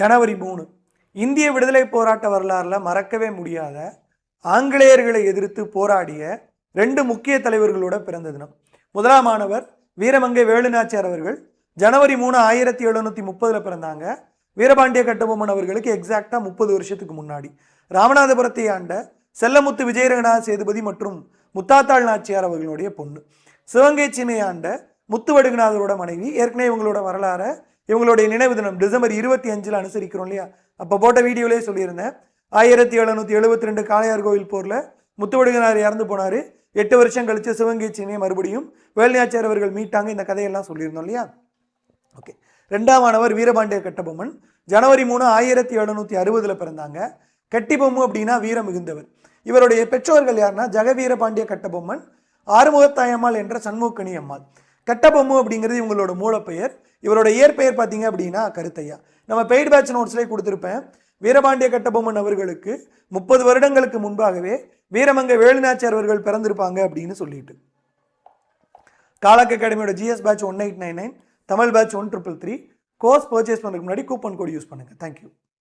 ஜனவரி மூணு. இந்திய விடுதலை போராட்ட வரலாறில் மறக்கவே முடியாத ஆங்கிலேயர்களை எதிர்த்து போராடிய ரெண்டு முக்கிய தலைவர்களோட பிறந்த தினம். முதலாம் மாணவர் வீரமங்கை வேலுநாச்சியார் அவர்கள் ஜனவரி மூணு ஆயிரத்தி எழுநூற்றி முப்பதில் பிறந்தாங்க. வீரபாண்டிய கட்டபொம்மன் அவர்களுக்கு எக்ஸாக்டாக முப்பது வருஷத்துக்கு முன்னாடி. ராமநாதபுரத்தை ஆண்ட செல்லமுத்து விஜயரங்கநாத சேதுபதி மற்றும் முத்தாத்தாள் நாச்சியார் அவர்களுடைய பொண்ணு. சிவகங்கை சீமை ஆண்ட முத்துவடுகநாதரோட மனைவி ஏற்கனவே இவங்களோட வரலாறை இவங்களுடைய நினைவு தினம் டிசம்பர் இருபத்தி அஞ்சில் அனுசரிக்கிறோம் இல்லையா? அப்போ போட்ட வீடியோலேயே சொல்லியிருந்தேன். ஆயிரத்தி எழுநூற்றி எழுபத்தி ரெண்டு காளையார் கோவில் போரில் முத்துவடுகனார் இறந்து போனார். எட்டு வருஷம் கழிச்சு சிவகங்கை மறுபடியும் வேலுநாச்சியார் அவர்கள் மீட்டாங்க இந்த கதையெல்லாம் சொல்லியிருந்தோம் இல்லையா? ஓகே. ரெண்டாமானவர் வீரபாண்டிய கட்டபொம்மன். ஜனவரி மூணு ஆயிரத்தி எழுநூற்றி அறுபதில் பிறந்தாங்க. கட்டிபொம்மு அப்படின்னா வீரம் மிகுந்தவர். இவருடைய பெற்றோர்கள் யாருன்னா ஜெகவீரபாண்டிய கட்டபொம்மன் ஆறுமுகத்தாயம்மாள் என்ற சண்முகணி அம்மாள். கட்டபொம்மு அப்படிங்கிறது இவங்களோட மூலப்பெயர். இவரோட இயற்பெயர் பார்த்தீங்க அப்படின்னா கருத்தையா. நம்ம பெய்டு பேட்ச் நோட்ஸ்லேயே கொடுத்துருப்பேன். வீரபாண்டிய கட்டபொம்மன் அவர்களுக்கு முப்பது வருடங்களுக்கு முன்பாகவே வீரமங்க வேலுநாச்சியார் அவர்கள் பிறந்திருப்பாங்க அப்படின்னு சொல்லிட்டு. காலக் அகாடமியோட GS batch one eight nine nine Tamil batch one triple three course purchase பண்ணுறதுக்கு முன்னாடி கூப்பன் கோட் யூஸ் பண்ணுங்கள் தேங்க்யூ